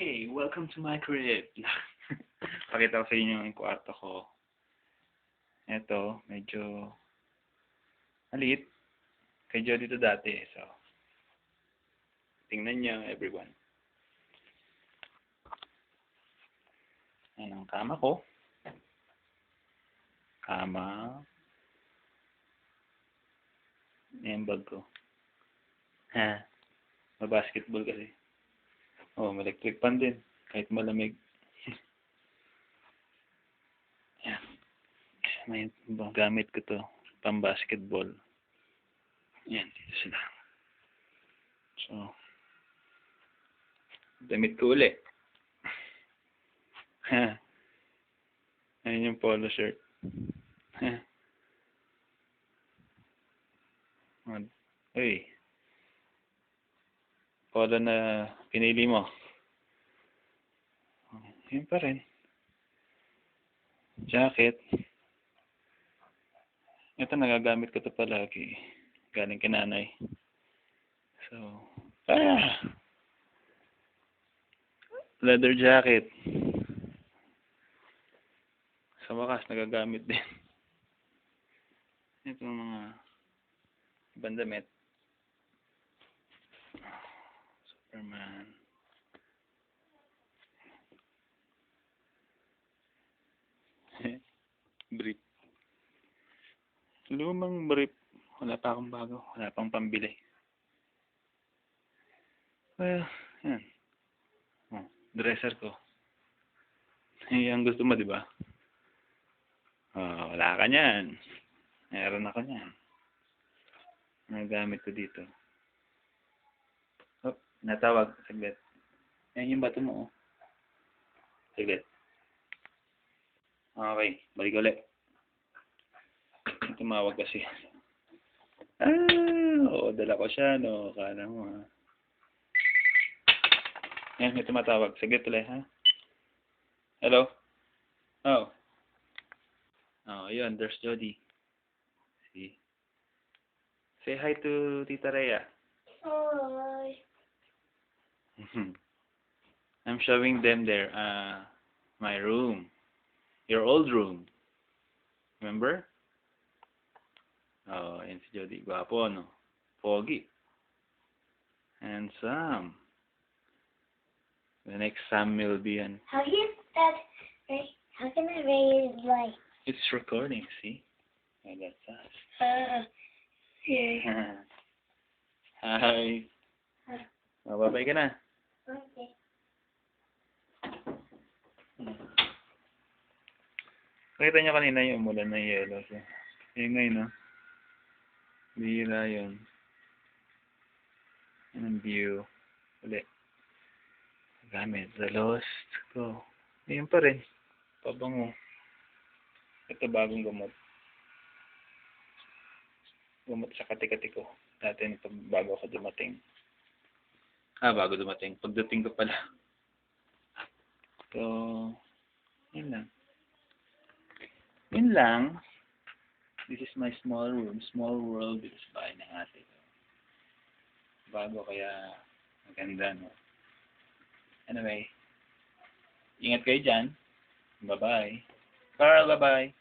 Okay, welcome to my crib. Pakita ko sa inyo yung kwarto ko. Ito, medyo maliit. Kay Jody to dati, so tingnan niyo everyone. Ayan ang kama ko. Kama. Ayan bag ko. Ha? Ma-basketball kasi. Oh, electric fan din. Kahit malamig. Yan. May gamit ko to. Pang basketball. Yan, dito sila. So, damit ko uli. Ha. Ayun yung polo shirt. Ha. Uy. Polo na pinili mo. Yun pa rin. Jacket. Ito nagagamit ko to palagi. Galing kay nanay. So, ah! Leather jacket. Sa wakas, nagagamit din. Ito mga ibang damit. Superman. brief. Lumang brief. Wala pa akong bago. Wala pang pambili. Well, yan. Oh, dresser ko. Eh, ang gusto mo, di ba? Oh, wala ka niyan. Meron ako niyan. Nagamit ko dito. Natawag. Saglit. Yan yung bato mo, oh. Saglit. Okay, balik ulit. Tumawag kasi. Ah, oo, dala ko siya, no. Kala mo, ha. Yan, may tumatawag. Saglit ulit, ha. Hello? Oh. Oh, yun, there's Jody. See? Say hi to Tita Rhea. Hi. I'm showing them there, uh, my room. Your old room. Remember? Oh, yan si Jody. Gwapo, no? Pogi. Handsome. The next Sam will be an... How can that? How can I raise like? It's recording, see? Oh, that's us. Uh, yeah. Hi. Oh, babay ka na. Okay. Nakita niyo kanina yung umulan ng yelo. So, yun ngayon, no? Bihira yun. Yan view. Uli. Gamit. The Lost. Go. Yun pa rin. Pabango. Ito bagong gamot. Gamot sa kati-kati ko. Dati nito bago ako dumating. Ah, bago dumating. Pagdating ko pala. So, yun lang. Yun lang. This is my small room. Small world. This is bahay ng ate ko. Bago kaya maganda, no? Anyway, ingat kayo dyan. Bye-bye. Carl, bye-bye.